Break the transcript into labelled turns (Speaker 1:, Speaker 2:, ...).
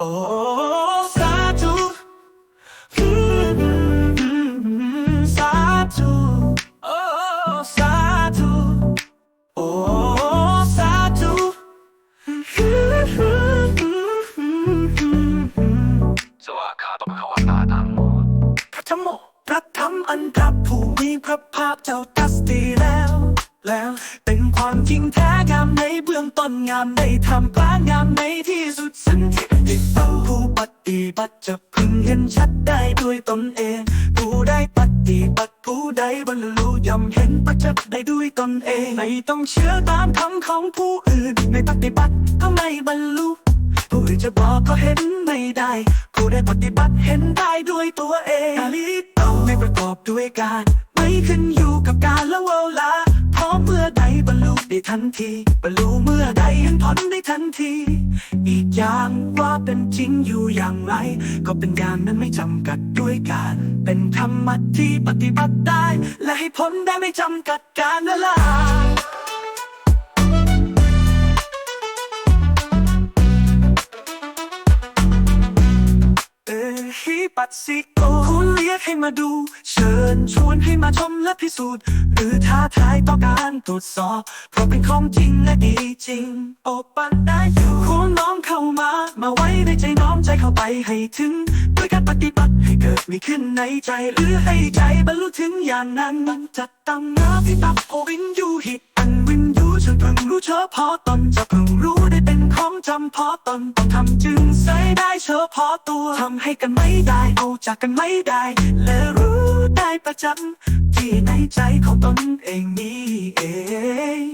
Speaker 1: โอ้สาธุอืมสาธุโอ้สาธุโอ้สาธุสวากขาตมขวาตาธรรมโมพระธรรมโมพระธรรมอันดับผู้มีพระภาคเจ้าตัสตีแล้ว แล้วเป็นความจริงแท้งามในเบื้องต้นงามในทำกลางงามในที่สุดสันติติดต่อผู้ป ฏิบัติจะพึงเห็นชัดได้ด้วยตนเอง ผู้ได้ปฏิบัติผู้ใดบรรลุย่อมเห็นประจักษ์ได้ด้วยตนเอง ไม่ต้องเชื่อตามคำของผู้อื่นในปฏิบัติก็ไม่บรรลุ ผู้อื่นจะบอกก็เห็นไม่ได้ ผู้ได้ปฏิบัติเห็นได้ด้วยตัวเองอาลิโตไม่ประกอบด้วยการ ทันทีบรรลุเมื่อใดเห็นผลได้ทันที อีกอย่างว่าเป็นจริงอยู่อย่างไร ก็เป็นอย่างนั้นไม่จำกัดด้วยการ เป็นธรรมะที่ปฏิบัติได้ และให้ผลได้ไม่จำกัดการเวลาย ปัสสิโกคุณเรียกให้มาดู เชิญชวนให้มาชมและพิสูจน์ หรือท้าทายต่อการตรวจสอบ เพราะเป็นของจริงและดีจริง โอปันได้อยู่คุณน้อมเข้ามา มาไว้ในใจน้อมใจเข้าไปให้ถึงด้วยการปฏิบัติให้เกิดมีขึ้นในใจ หรือให้ใจบรรลุถึงอย่างนั้นมันจะตำนาพิตับโอวินยูหิอันวินยูฉันเพิ่งรู้เฉพาะตนจะเพิ่งรู้ได้เป็นของจำเพาะตนต้องทำจึง อตัวทำให้กันไม่ได้เอาจากกันไม่ได้ และรู้ได้ประจำที่ในใจของตนเองนี้เอง